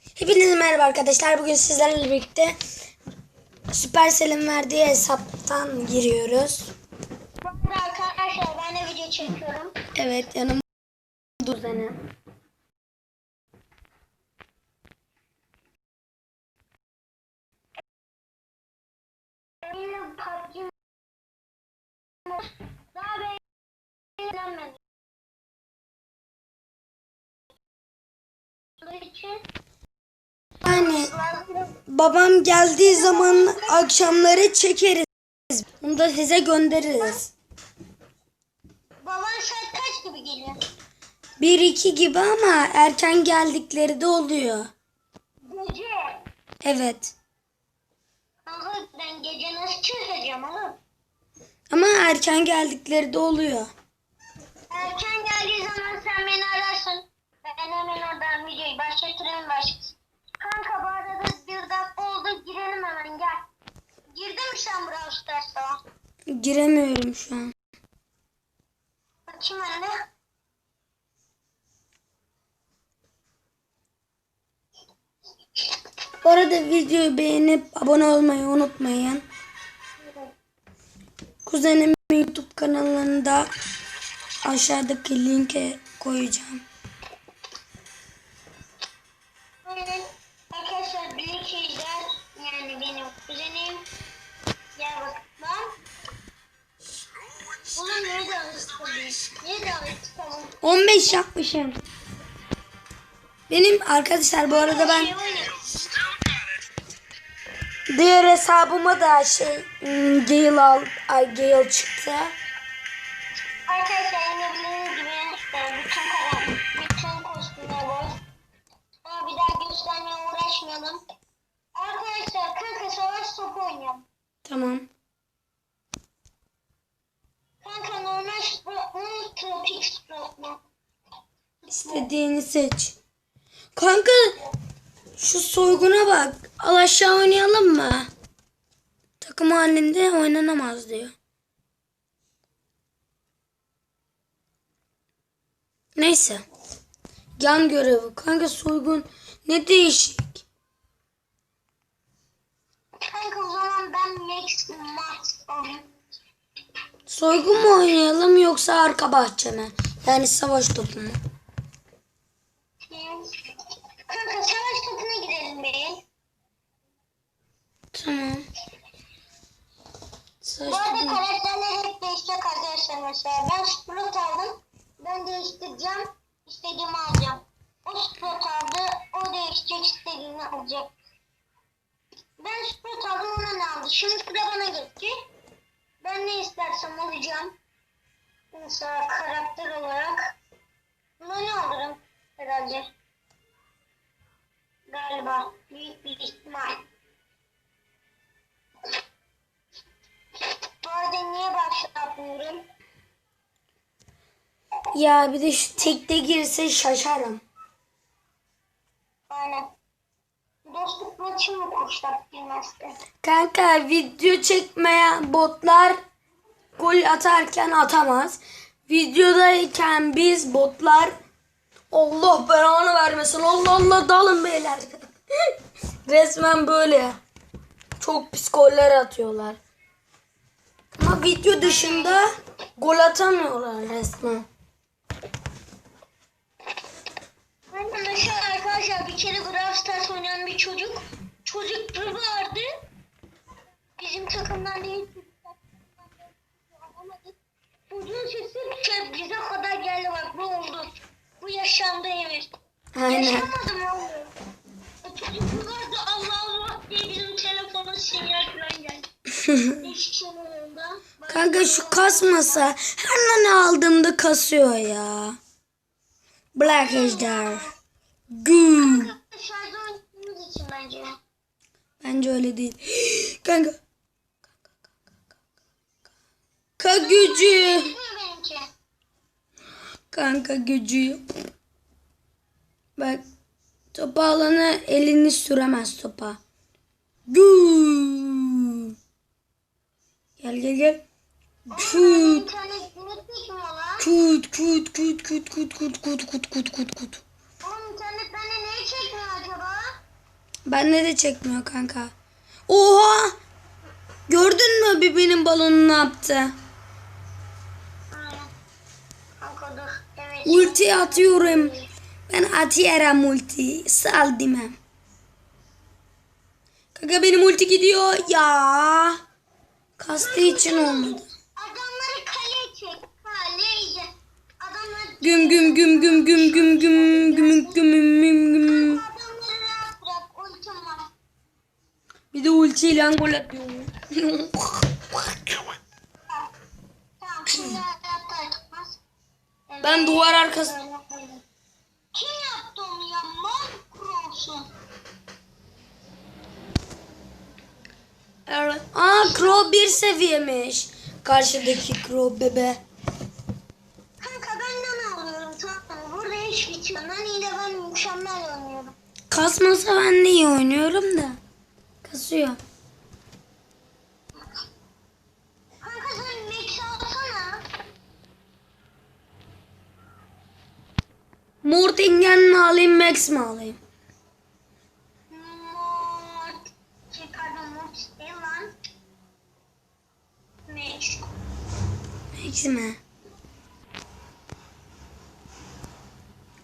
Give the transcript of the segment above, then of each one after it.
Hepinize merhaba arkadaşlar. Bugün sizlerle birlikte Supercell'in verdiği hesaptan giriyoruz. Arkadaşlar ben de video çekiyorum. Evet yanım düzeni. Daha beğenmedim. İçin babam geldiği zaman akşamları çekeriz. Bunu da size göndeririz. baban saat kaç gibi geliyor? 1-2 gibi ama erken geldikleri de oluyor. Gece. Evet. Ama ben gece nasıl çözeceğim oğlum? Ama erken geldikleri de oluyor. Erken geldiği zaman sen beni ararsın. Ben hemen oradan videoyu başlatırım başlasın. Giremiyorum şu an. Bakayım anne. Bu arada videoyu beğenip abone olmayı unutmayın. Kuzenimin YouTube kanalında aşağıdaki linke koyacağım. Arkadaşlar büyük şeyler yani benim kuzenim. Gel bak 15 yapmışım. Benim arkadaşlar bu arada ben diğer hesabıma da şey hmm, Gale al, ay Gale çıktı. Arkadaşlar yine bildiğiniz gibi bütün karar, bütün kostümler var. Ama bir daha göstermeye uğraşmayalım. Arkadaşlar kanka savaş topu oynayalım. Tamam. Kanka normal sport mu, tropik sport mu? İstediğini seç. Kanka şu soyguna bak. Al aşağı oynayalım mı? Takım halinde oynanamaz diyor. Neyse. Yan görevi. Kanka soygun ne değişik. Kanka o zaman ben Max Max olayım. Soygun mu oynayalım yoksa arka bahçe mi? Yani savaş topu mu? Kanka savaş topuna gidelim be. Tamam. Savaş Bu arada karakterler hep değişecek arkadaşlar mesela. Ben Sprout aldım. Ben değiştireceğim. İstediğimi alacağım. O Sprout aldı. O değişecek istediğini alacak. Ben Sprout aldım ona ne aldı? Şimdi sıra bana geçti. Ben ne istersem alacağım. Mesela karakter olarak. Buna ne alırım herhalde? Galiba. Büyük bir ihtimal. Bu arada niye başlatmıyorum? Ya bir de şu tekte girse şaşarım. Aynen. Dostluk maçı mı kursak bilmezse. Kanka video çekmeyen botlar gol atarken atamaz. Videodayken biz botlar Allah belanı vermesin. Allah Allah dalın beyler. Resmen böyle. Çok pis goller atıyorlar. Ama video dışında gol atamıyorlar resmen. Mesela arkadaşlar bir kere Brawl Stars oynayan bir çocuk. Çocuk bir vardı. Bizim takımdan değil. Çocuğun sesi bize kadar geldi bak bu oldu. Bu yaşandı evet. Aynen. Yaşamadım oğlum. O çocuk bir vardı Allah Allah diye bizim telefona sinyal falan geldi. Sonunda. Kanka şu kasmasa her ne aldığımda kasıyor ya. Black Ejder. Güm. Bence. Bence öyle değil. Kanka. Kanka gücü. Kanka gücü. Bak. Topa alanı elini süremez topa. Güm. Gel gel gel. Küt. Kut kut kut kut kut kut kut kut kut kut kut. Oğlum internet bende neyi çekmiyor acaba? Bende de çekmiyor kanka. Oha! Gördün mü bir benim balonu ne yaptı? Aynen. Kanka dur. Evet. Ulti atıyorum. Ben atıyorum ulti. Sal demem. Kanka benim ulti gidiyor. Ya. Kastığı için olmadı. Adamları kaleye çek. Kaleye. Adamlar Güm güm güm güm güm güm güm güm güm güm güm. Bir de ultiyle gol atıyor. Tamam şimdi hayatta tutmaz. Evet. Ben duvar arkası. Kim yaptı onu ya? Makrolsun. Evet. Aa Crow bir seviyemiş. Karşıdaki Crow bebe. Kanka benden alıyorum tamam? Burada hiç bitiyor. Ben iyi de ben mükemmel oynuyorum. Kasmasa ben de iyi oynuyorum da. Kasıyor. Kanka sen Max alsana. Mortingen mi alayım Max mi alayım? Mort. Şey pardon Mort değil lan. Max. Max mi?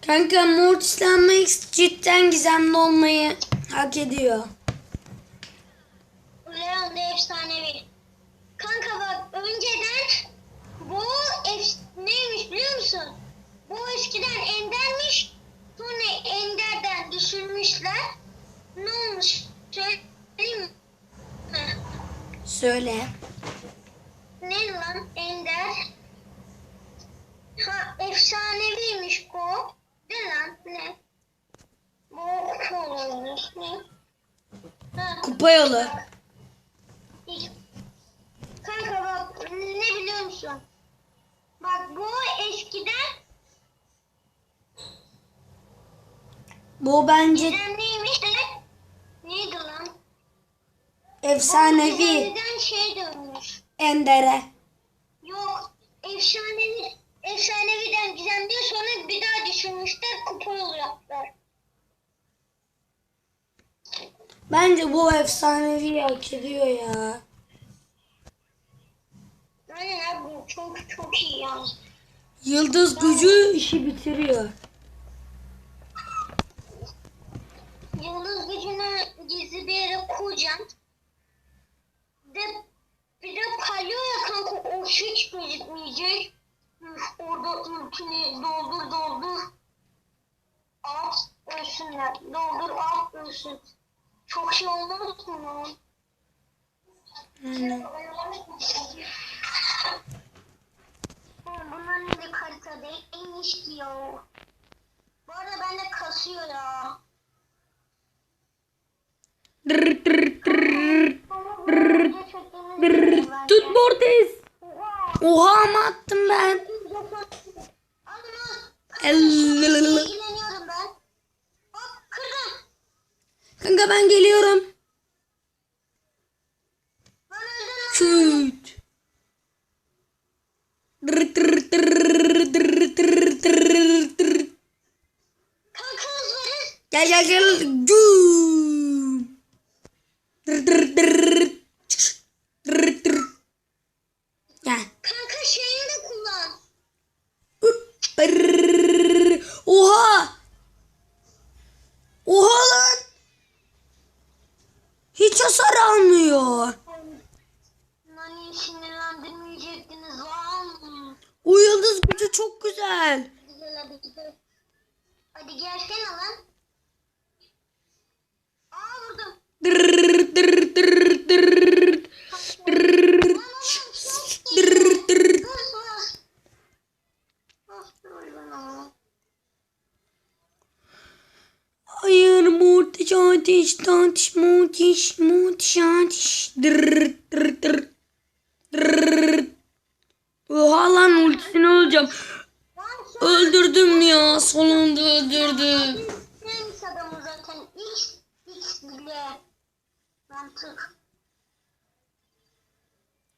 Kanka Mortis'ten Max cidden gizemli olmayı hak ediyor. Leon da efsanevi. Kanka bak önceden bu ef neymiş biliyor musun? Eskiden endermiş. Sonra enderden düşürmüşler. Ne olmuş? Söyleyeyim mi? Söyle. Ne lan ender? Ha efsaneviymiş bu. Ne lan ne? Bu olmuş ne? Ha. Kupa yolu. Kanka bak ne biliyor musun? Bak bu eskiden Bu bence gizemliymiş de neydi lan? Efsanevi gizemliden şey dönmüş. Ender'e. Yok efsanevi efsaneviden gizemli sonra bir daha düşünmüşler kupa yolu yaptılar. Bence bu efsanevi hak ediyor ya. Aynen abi bu çok çok iyi yani. Yıldız gücü işi bitiriyor. Yıldız gücünü gizli bir yere koyacağım. De, bir de kalıyor ya kanka o hiç gözükmeyecek. Orada ultini doldur doldur. At ölsünler. Doldur at ölsün. Çok şey olmaz mı lan? Oğlum Bunların da harita değilmiş ki ya. Bu arada bende kasıyor ya. Tut Mortis. Oha ama attım ben. El. Kanka ben geliyorum. Küt. Dırr dırr dırr dırr dırr dırr. Gel gel gel. hasar almıyor. Nani sinirlendirmeyecektiniz lan. O yıldız gücü çok güzel. Güzel hadi gidelim. Hadi gelsene lan. Aa vurdum. Dırr dırr dırr dırr. Dırr. Dırr dırr. Hayır, muhteşem ateş, ateş, muhteşem. Öldürdüm ya. Sonunda öldürdüm. Neymiş adamı zaten. X, X bile. Mantık.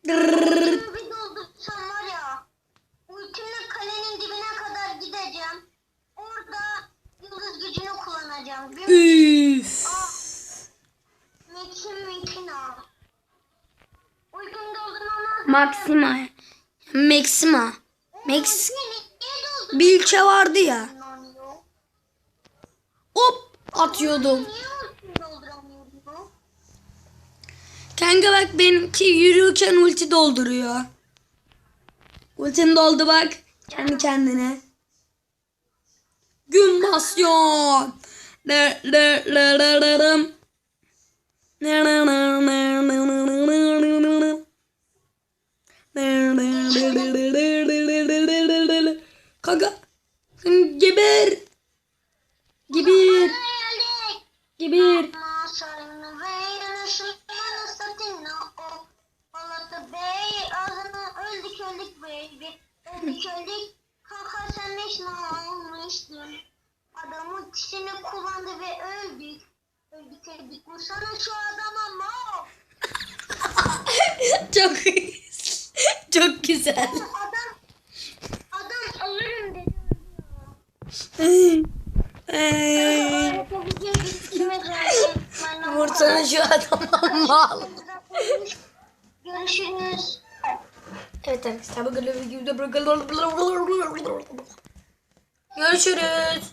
Bir doldursam var ya. Ultimle kalenin dibine kadar gideceğim. Orada yıldız gücünü kullanacağım. Bir... Üff. Ah. Metin Mikina. Ultim doldurmam lazım. Maxima. Maxima. Max doldurdun? Bir ilçe vardı ya. Hop atıyordum. Kanka bak benimki yürürken ulti dolduruyor. Ultin doldu bak. Kendi kendine. Gümnasyon. Öldük baby. Öldük öldük. Kaka sen ne olmuştun? Adamın tişini kullandı ve öldük. Öldük öldük. Vursana şu adama ma. Çok çok güzel. Al. Görüşürüz. Evet arkadaşlar bugün videoda bırakalım. Görüşürüz.